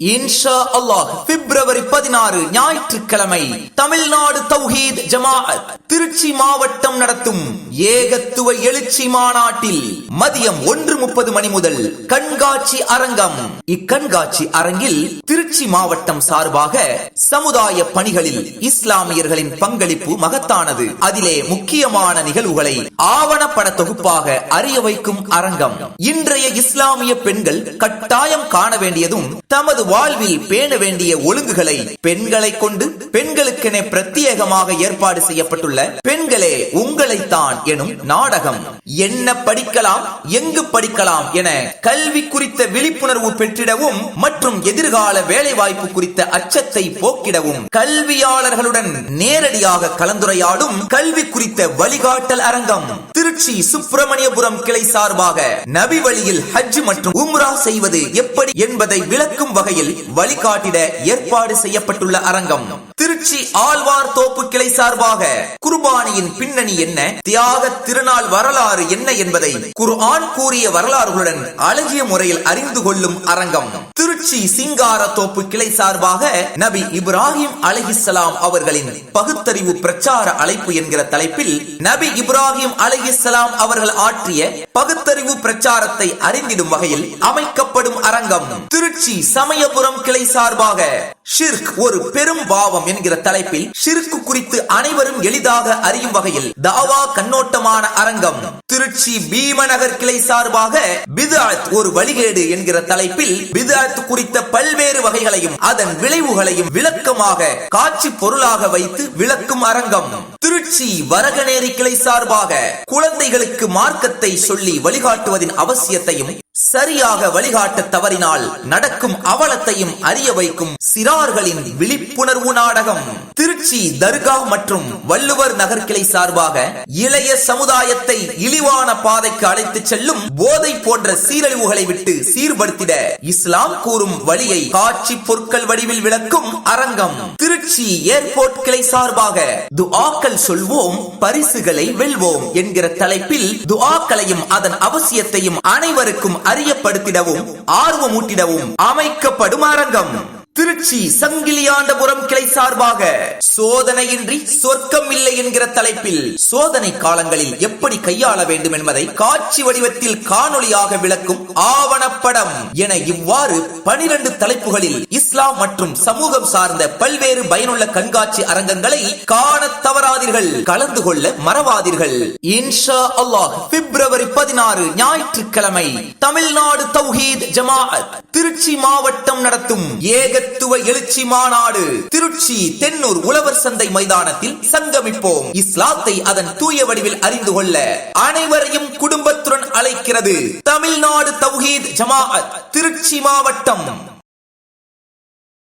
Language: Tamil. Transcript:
இன்ஷா அல்லாஹ் பிப்ரவரி பதினாறு ஞாயிற்றுக்கிழமை தமிழ்நாடு தௌஹீத் ஜமாஅத். திருச்சி மாவட்டம் நடத்தும் ஏகத்துவ எழுச்சி மாநாட்டில் மதியம் ஒன்று முப்பது மணி முதல் கண்காட்சி அரங்கம். இக்கண்காட்சி அரங்கில் திருச்சி மாவட்டம் சார்பாக சமுதாய பணிகளில் இஸ்லாமியர்களின் பங்களிப்பு மகத்தானது. அதிலே முக்கியமான நிகழ்வுகளை ஆவணப்பட தொகுப்பாக அறிய வைக்கும் அரங்கம். இன்றைய இஸ்லாமிய பெண்கள் கட்டாயம் காண வேண்டியதும் தமது வாழ்வில் பேண வேண்டிய ஒழுங்குகளை பெண்களை கொண்டு பெண்களுக்கென பிரத்யேகமாக ஏற்பாடு செய்யப்பட்டுள்ள உள்ள பெண்களே உங்களைத்தான் எனும் நாடகம் என்ன படிக்கலாம் எங்கு படிக்கலாம் என கல்வி குறித்த விழிப்புணர்வு பெற்றிடவும் மற்றும் எதிர்கால வேலை வாய்ப்பு குறித்த அச்சத்தை போக்கிடவும் கல்வியாளர்களுடன் நேரடியாக கலந்துரையாடும் கல்வி குறித்த வழிகாட்டல் அரங்கம் திருச்சி சுப்பிரமணியபுரம் கிளை சார்பாக நபி வழியில் ஹஜ் மற்றும் உம்ரா செய்வது எப்படி என்பதை விளக்கும் வகையில் வழிகாட்டிட ஏற்பாடு செய்யப்பட்டுள்ள அரங்கம். திருச்சி ஆழ்வார் தோப்பு கிளை சார்பாக குர்பானியின் பின்னணி என்ன? தியாக திருநாள் வரலாறு என்ன என்பதை குர்ஆன் கூறிய வரலாறுகளுடன் அழகிய முறையில் அறிந்து கொள்ளும் அரங்கம். திருச்சி சிங்கார தோப்பு கிளை சார்பாக நபி இப்ராஹிம் அலிஹிஸ்லாம் அவர்களின் பகுத்தறிவு பிரச்சார அழைப்பு என்கிற தலைப்பில் நபி இப்ராஹிம் அலிஹிஸ்லாம் அவர்கள் ஆற்றிய பகுத்தறிவு பிரச்சாரத்தை அறிந்திடும் வகையில் அமைக்கப்படும் அரங்கம் திருச்சி சமயபுரம் கிளை சார்பாக ஷிர்க் ஒரு பெரும் பாவம் என்கிற தலைப்பில் ஷிர்க் குறித்து அனைவரும் எளிதாக அறியும் வகையில் தாவா கண்ணோட்டமான அரங்கம் திருச்சி பீமநகர் கிளை சார்பாக பிதாத் ஒரு வழிகேடு என்கிற தலைப்பில் பிதாத் குறித்த பல்வேறு வகைகளையும் அதன் விளைவுகளையும் விளக்கமாக காட்சி பொருளாக வைத்து விளக்கும் அரங்கம். திருச்சி வரகநேரி கிளை சார்பாக குழந்தைகளுக்கு மார்க்கத்தை சொல்லி வழிகாட்டுவதின் அவசியத்தையும் சரியாக வழிகாட்ட தவறினால் நடக்கும் அவலத்தையும் அறிய வைக்கும் சிறார்களின் விழிப்புணர்வு நாடகம். திருச்சி தர்கா மற்றும் வள்ளுவர் நகர் கிளை சார்பாக இளைய சமுதாயத்தை இழிவான பாதைக்கு அழைத்துச் செல்லும் போதை போன்ற சீரழிவுகளை விட்டு சீர்படுத்திட இஸ்லாம் கூறும் வழியை காட்சி பொருட்கள் வடிவில் விளக்கும் அரங்கம். திருச்சி ஏர்போர்ட் கிளை சார்பாக துஆக்கள் சொல்வோம் பரிசுகளை வெல்வோம் என்கிற தலைப்பில் துஆக்களையும் அதன் அவசியத்தையும் அனைவருக்கும் அறியப்படுத்திடவும் ஆர்வமூட்டிடவும் அமைக்கப்படும் அரங்கம் திருச்சி சங்கிலியாண்டபுரம் கிளை சார்பாக சோதனையின்றி சொர்க்கம் இல்லை என்கிற தலைப்பில் சோதனை காலங்களில் எப்படி கையாள வேண்டும் என்பதை காட்சி வடிவத்தில் காணொளியாக விளக்கும் ஆவணப்படம் என இவ்வாறு பனிரெண்டு தலைப்புகளில் இஸ்லாம் மற்றும் சமூகம் சார்ந்த பல்வேறு பயனுள்ள கண்காட்சி அரங்கங்களை காண தவறாதீர்கள் கலந்து கொள்ள மறவாதீர்கள். இன்ஷா அல்லாஹ் பிப்ரவரி பதினாறு ஞாயிற்றுக்கிழமை தமிழ்நாடு தௌஹீத் ஜமாஅத் திருச்சி மாவட்டம் நடத்தும் ஏகத்துவ எழுச்சி மாநாடு. திருச்சி தென்னூர் உழவர் சந்தை மைதானத்தில் சங்கமிப்போம். இஸ்லாத்தை அதன் தூய வடிவில் அறிந்து கொள்ள அனைவரையும் குடும்பத்துடன் அழைக்கிறது தமிழ்நாடு தௌஹீத் ஜமாஅத் திருச்சி மாவட்டம்.